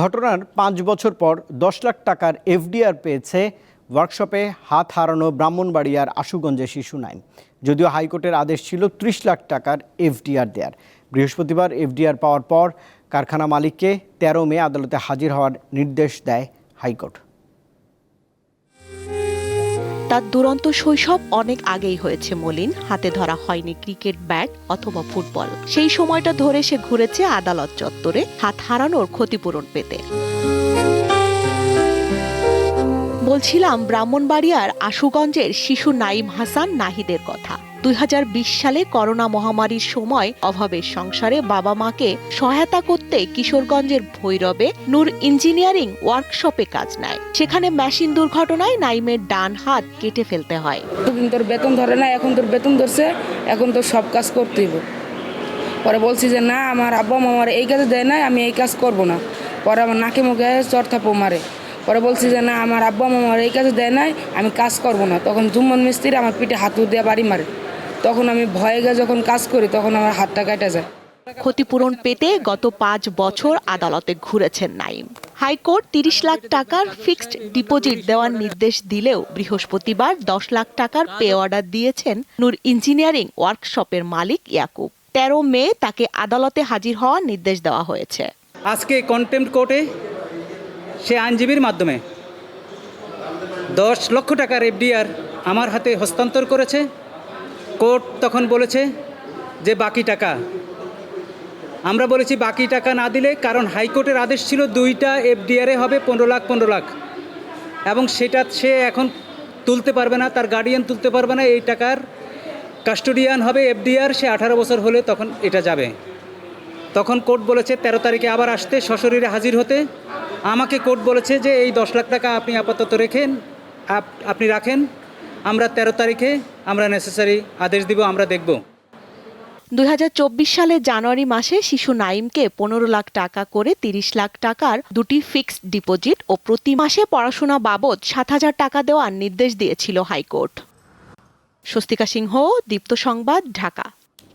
ঘটনার পাঁচ বছর পর দশ লাখ টাকার এফডিআর পেয়েছে ওয়ার্কশপে হাত হারানো ব্রাহ্মণবাড়িয়ার আশুগঞ্জে শিশু নাইম যদিও হাইকোর্টের আদেশ ছিল ত্রিশ লাখ টাকার এফডিআর দেয়ার। বৃহস্পতিবার এফডিআর পাওয়ার পর কারখানা মালিককে তেরো মে আদালতে হাজির হওয়ার নির্দেশ দেয় হাইকোর্ট। তার দুরন্ত শৈশব অনেক আগেই হয়েছে মলিন। হাতে ধরা হয়নি ক্রিকেট ব্যাট অথবা ফুটবল। সেই সময়টা ধরে সে ঘুরেছে আদালত চত্বরে হাত হারানোর ক্ষতিপূরণ পেতে। বলছিলাম, ব্রাহ্মণবাড়িয়ার আশুগঞ্জের শিশু নাইম হাসান নাহিদের কথা। দুই হাজার বিশ সালে করোনা মহামারীর সময় অভাবের সংসারে বাবা মাকে সহায়তা করতে কিশোরগঞ্জের ভৈরবে নূর ইঞ্জিনিয়ারিং ওয়ার্কশপে কাজ নেয়। সেখানে মেশিন দুর্ঘটনায় নাইমের ডান হাত কেটে ফেলতে হয়। এতদিন তোর বেতন ধরে না, এখন তোর বেতন ধরছে, এখন তোর সব কাজ করতে হইব। পরে বলছি যে, না, আমার আব্বা মামার এই কাজে দেয় না আমি এই কাজ করব না। পরে আমার নাকে মুখে চড়থাপো মারে। পরে বলছি যে, না, আমার আব্বা মামার এই কাজে দেয় নাই, আমি কাজ করব না। তখন জুম্মন মিস্ত্রি আমার পিঠে হাতু দিয়ে বাড়ি মারে। তখন আমি ভয়ে গিয়ে যখন কাজ করি তখন আমার হাতটা কেটে যায়। ক্ষতিপূরণ পেতে গত পাঁচ বছর আদালতে ঘুরেছেন নাইম। হাইকোর্ট তিরিশ লাখ টাকার ফিক্সড ডিপোজিট দেওয়ার নির্দেশ দিলেও বৃহস্পতিবার দশ লাখ টাকার পে অর্ডার দিয়েছেন নূর ইঞ্জিনিয়ারিং ওয়ার্কশপের মালিক ইয়াকুব। তেরো মে তাকে আদালতে হাজির হওয়ার নির্দেশ দেওয়া হয়েছে। আজকে কন্টেম্প কোর্টে সে আইনজীবীর মাধ্যমে দশ লক্ষ টাকার এফডিআর আমার হাতে হস্তান্তর করেছে। কোর্ট তখন বলেছে যে বাকি টাকা। আমরা বলেছি বাকি টাকা না দিলে কারণ হাইকোর্টের আদেশ ছিল দুইটা এফডিআরে হবে পনেরো লাখ পনেরো লাখ। এবং সেটা সে এখন তুলতে পারবে না, তার গার্ডিয়ান তুলতে পারবে না, এই টাকার কাস্টোডিয়ান হবে এফডিআর, সে আঠারো বছর হলে তখন এটা যাবে। তখন কোর্ট বলেছে, তেরো তারিখে আবার আসতে, সশরীরে হাজির হতে। আমাকে কোর্ট বলেছে যে, এই দশ লাখ টাকা আপনি আপাতত রেখেন, আপ- আপনি রাখেন। আমরা তেরো তারিখে আমরা নেসেসারি আদেশ দিব, আমরা দেখব। দুই সালে জানুয়ারি মাসে শিশু নাইমকে পনেরো লাখ টাকা করে তিরিশ লাখ টাকার দুটি ফিক্সড ডিপোজিট ও প্রতি মাসে পড়াশোনা বাবদ সাত হাজার টাকা দেওয়ার নির্দেশ দিয়েছিল হাইকোর্ট। স্বস্তিকা সিংহ, দীপ্ত সংবাদ, ঢাকা।